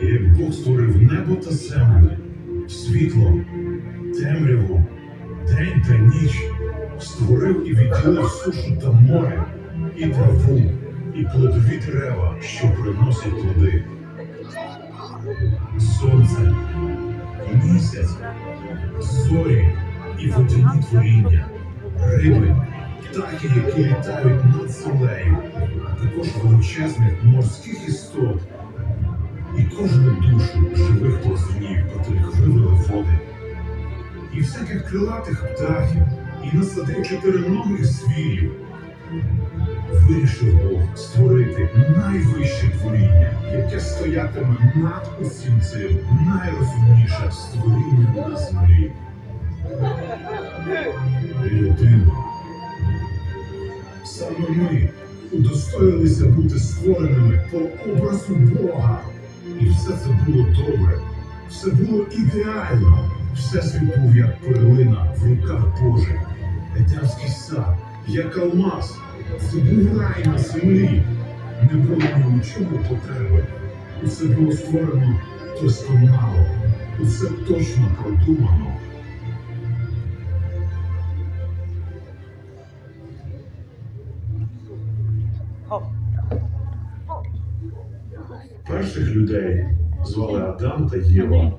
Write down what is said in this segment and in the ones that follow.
Як Бог створив небо та землю, світло, темряву, день та ніч, створив і відділив сушу та море, і траву, і плодові дерева, що приносять плоди. Сонце, місяць, зорі і водяні творіння, риби, птахи, які літають над землею, а також величезних морських істот і кожну душу живих плазунів, котрих води, і всяких крилатих птахів, і насадив чотириногих звірів. Вирішив Бог створити найвище творіння, яке стоятиме над усім цим найрозумніше створіння на землі. Людину. Саме ми удостоїлися бути створеними по образу Бога. І все це було добре, все було ідеально, всесвіт був як перлина в руках Божих, Едемський сад, як алмаз, це був рай на землі, не було ні у чому потреби. Усе було створено досконало, усе точно продумано. Перших людей звали Адам та Єва.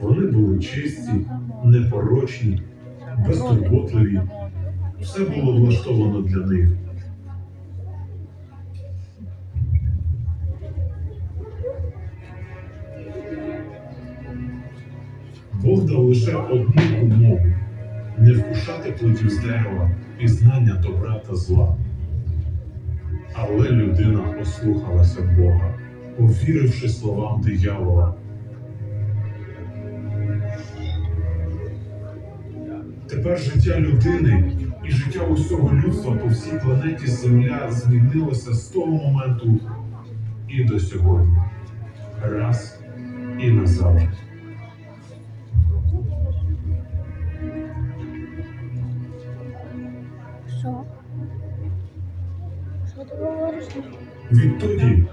Вони були чисті, непорочні, безтурботливі. Все було влаштовано для них. Бог дав лише одну умову не вкушати плодів з дерева, пізнання добра та зла. Але людина послухалася Бога, повіривши словам диявола. Тепер життя людини і життя усього людства по всій планеті Земля змінилося з того моменту і до сьогодні. Раз і назавжди. Що? Що ти говориш? Відтоді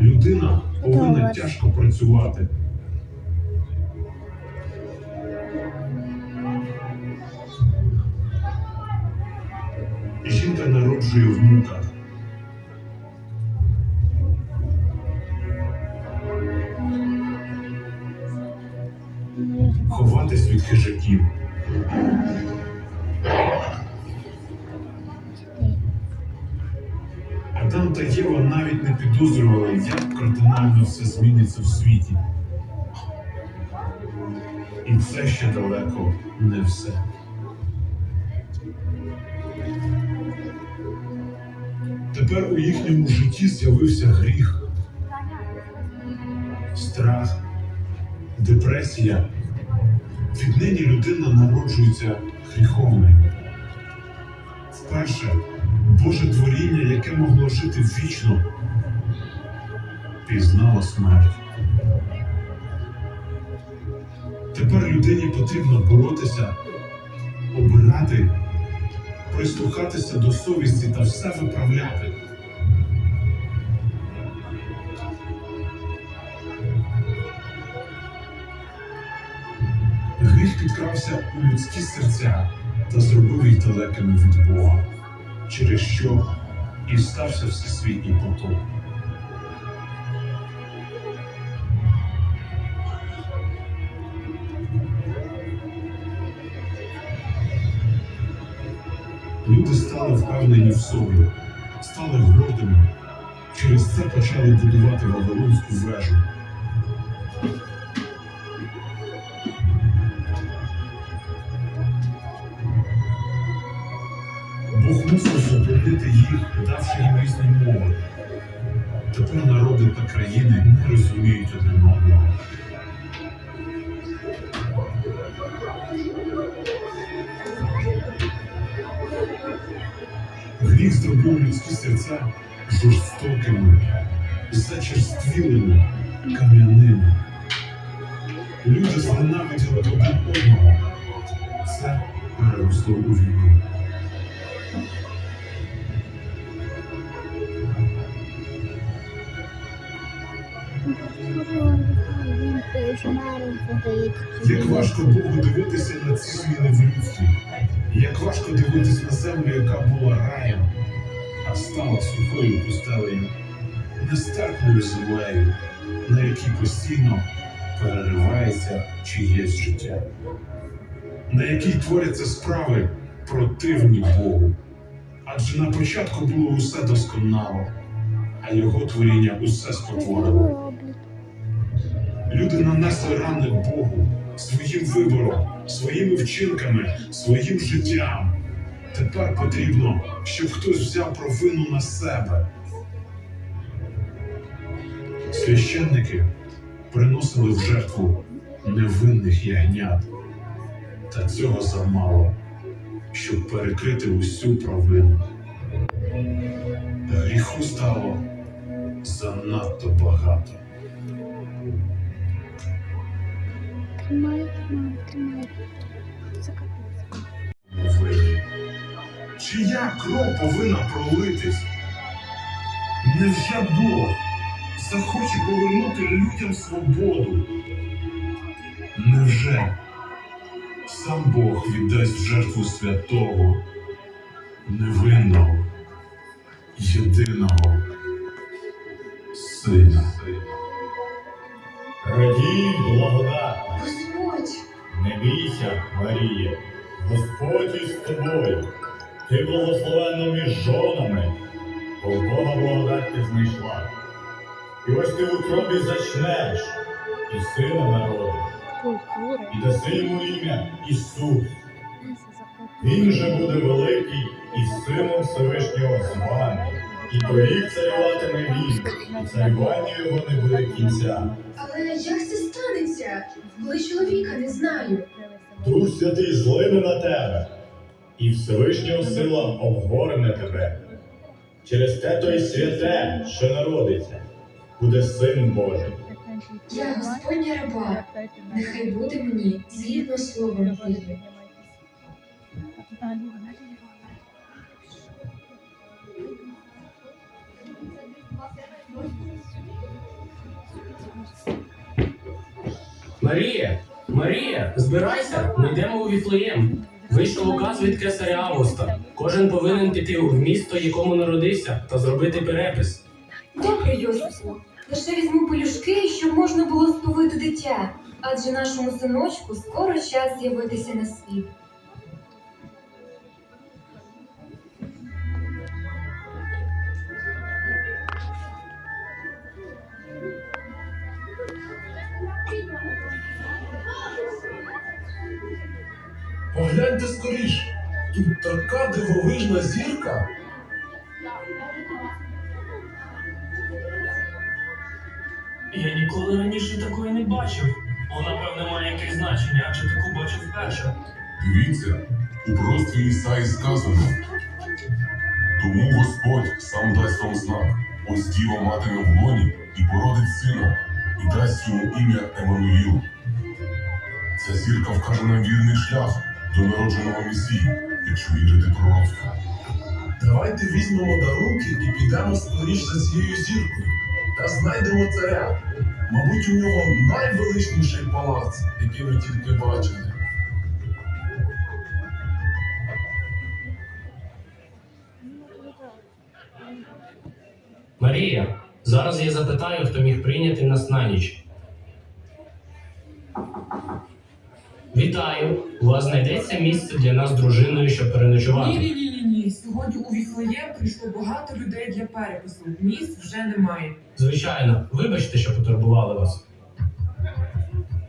людина повинна тяжко працювати. Жінка народжує в муках. Ховатись від хижаків. Підозрювали, як кардинально все зміниться в світі. І це ще далеко не все. Тепер у їхньому житті з'явився гріх, страх, депресія. Віднині людина народжується гріховною. Вперше Боже творіння, яке могло жити вічно, пізнало смерть. Тепер людині потрібно боротися, обирати, прислухатися до совісті та все виправляти. Гріх підкрався у людські серця та зробив їх далекими від Бога, через що і стався всесвітній потоп. Люди стали впевнені в собі, стали гордими. Через це почали будувати Вавилонську вежу. Бог мусив зупинити їх, давши їм різні мови. Тепер народи та країни не розуміють один одного. Гріх зробив людські серця жорстокими, зачерствілими, кам'яними. Люди зненавиділи один одного. Це переросло у війну. Як важко Богу дивитися на ці зміни в людстві. Як важко дивитися на землю, яка була раєм, стала сухою пустелею, нестерпною землею, на якій постійно переривається чиєсь життя, на якій творяться справи противні Богу. Адже на початку було усе досконало, а його творіння усе спотворило. Люди нанесли рани Богу своїм вибором, своїми вчинками, своїм життям. Тепер потрібно, щоб хтось взяв провину на себе. Священники приносили в жертву невинних ягнят. Та цього замало, щоб перекрити усю провину. Гріху стало занадто багато. Тримай, мам, тримай. Чия кров повинна пролитись? Невже Бог захоче повернути людям свободу? Невже сам Бог віддасть жертву святого, невинного, єдиного сина? Радій, благодатна, Господь, не бійся, Марія, Господь із тобою. Ти благословенна між жонами, бо Бога благодать ти знайшла. І ось ти в утробі зачнеш, і сина народиш, і даси йому ім'я Ісус. Він же буде великий і сином Всевишнього званий, і повік царюватиме він, і царюванню його не буде кінця. але як це станеться, коли чоловіка не знаю? Дух Святий злине на тебе, і Всевишнього сила обгорне тебе. Через те то й святе, що народиться, буде син Божий. Я Господня раба, нехай буде мені згідно словом Твоїм. Марія, Марія, збирайся, ми йдемо у Віфлеєм. Вийшов указ від кесаря Августа. Кожен повинен піти в місто, якому народився, та зробити перепис. Добре, Йосифу. Лише візьму пелюшки, щоб можна було сповити дитя, адже нашому синочку скоро час з'явитися на світ. Погляньте скоріш, тут така дивовижна зірка. Я ніколи раніше такої не бачив. Вона, певне, має якесь значення, адже таку бачив вперше. Дивіться, у пророцтві Ісаї сказано. Тому Господь сам дасть вам знак. Ось діва матиме в лоні і породить сина, і дасть йому ім'я Еммануїл. Ця зірка вкаже нам вірний шлях до народженого Месії, якщо вірити пророцтву. Давайте візьмемо дарунки і підемо скоріш за цією зіркою та знайдемо царя. Мабуть, у нього найвеличніший палац, який ми тільки бачили. Марія, зараз я запитаю, хто міг прийняти нас на ніч. Вітаю! У вас знайдеться місце для нас з дружиною, щоб переночувати. ні, ні, ні, ні. Сьогодні у Віфлеєм прийшло багато людей для перепису. Місць вже немає. Звичайно, вибачте, що потурбували вас.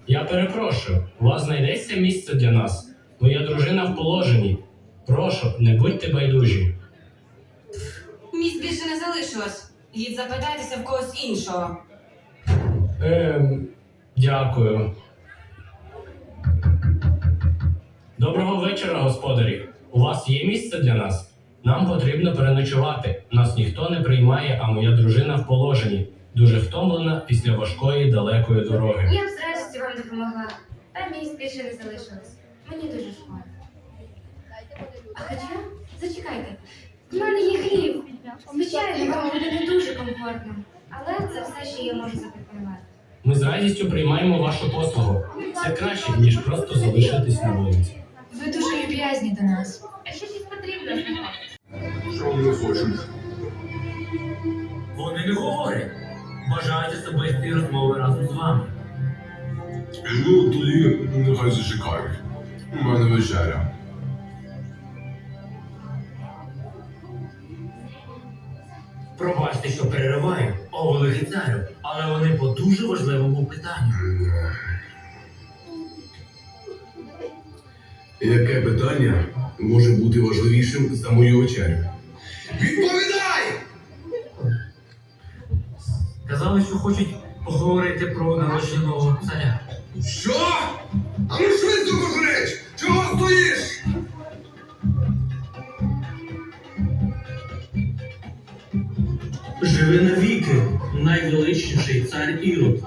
Я перепрошую, у вас знайдеться місце для нас. Моя дружина в положенні. Прошу, не будьте байдужі. Місць більше не залишилось. Їдь запитайтеся в когось іншого. Ем, дякую. Доброго вечора, господарі. У вас є місце для нас? Нам потрібно переночувати. Нас ніхто не приймає, а моя дружина в положенні. Дуже втомлена після важкої далекої дороги. Я б з радістю вам допомогла, та місць більше не залишилось. Мені дуже шкода. А хоча, зачекайте, в мене є хліб. Звичайно, вам буде не дуже комфортно, але це все, що я можу запропонувати. Ми з радістю приймаємо вашу послугу. Це краще, ніж просто залишитись на вулиці. Ви дуже люб'язні до нас. Якщо щось потрібно. Що вони хочуть? Вони не говорять. Бажають особисті розмови разом з вами. Ну, тоді нехай зачекають. У мене вечеря. Пробачте, що перериваю, о великий царю, але вони по дуже важливому питанню. Яке питання може бути важливішим за мою вечерю? Відповідай! Казали, що хочуть поговорити про народження нового царя. Що? А ну швидко покрич! Чого стоїш? Живи навіки, найвеличніший цар Ірод.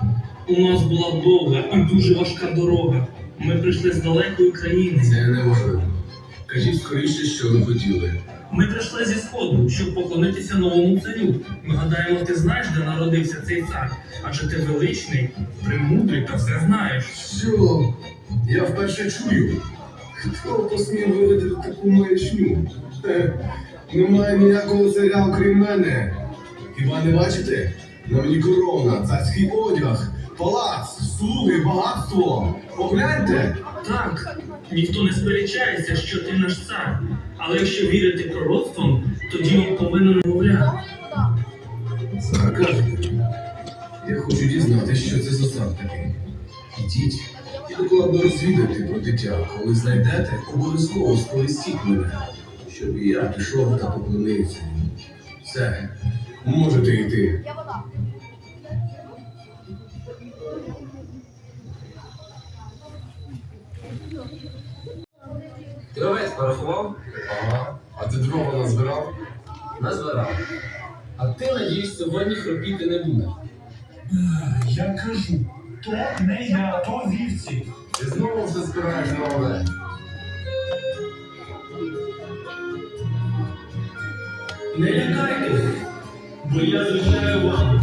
У нас була довга і дуже важка дорога. Ми прийшли з далекої країни. Це не важливо. Кажіть скоріше, що ви хотіли. Ми прийшли зі сходу, щоб поклонитися новому царю. Ми гадаємо, ти знаєш, де народився цей цар, адже ти величний, премудрий та все знаєш. Що? Я вперше чую. Хто посмів вирити таку маячню? Е, Немає ніякого царя, окрім мене. Хіба не бачите? На мені корона, царський одяг, палац, слуги, багатство. Погляньте! Так, ніхто не сперечається, що ти наш цар. Але якщо вірити пророцтвам, тоді він повинен мовляти. Цар кажете. Я хочу дізнатися, що це за цар такий. Ідіть і докладно розвідайте про дитя. Коли знайдете, обов'язково сповістіть мене, щоб я пішов та поклонився. Все, можете йти. Ти порахував? Ага. А ти дрова назбирав? Назбирав. А ти, надіюсь, сьогодні хропіти не будеш. Я кажу, то не я, то вівці. Ти знову все збираєш нове. Не лякайтесь, бо я звичаю вам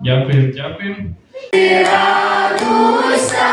Дякую, дякую. Радуйся.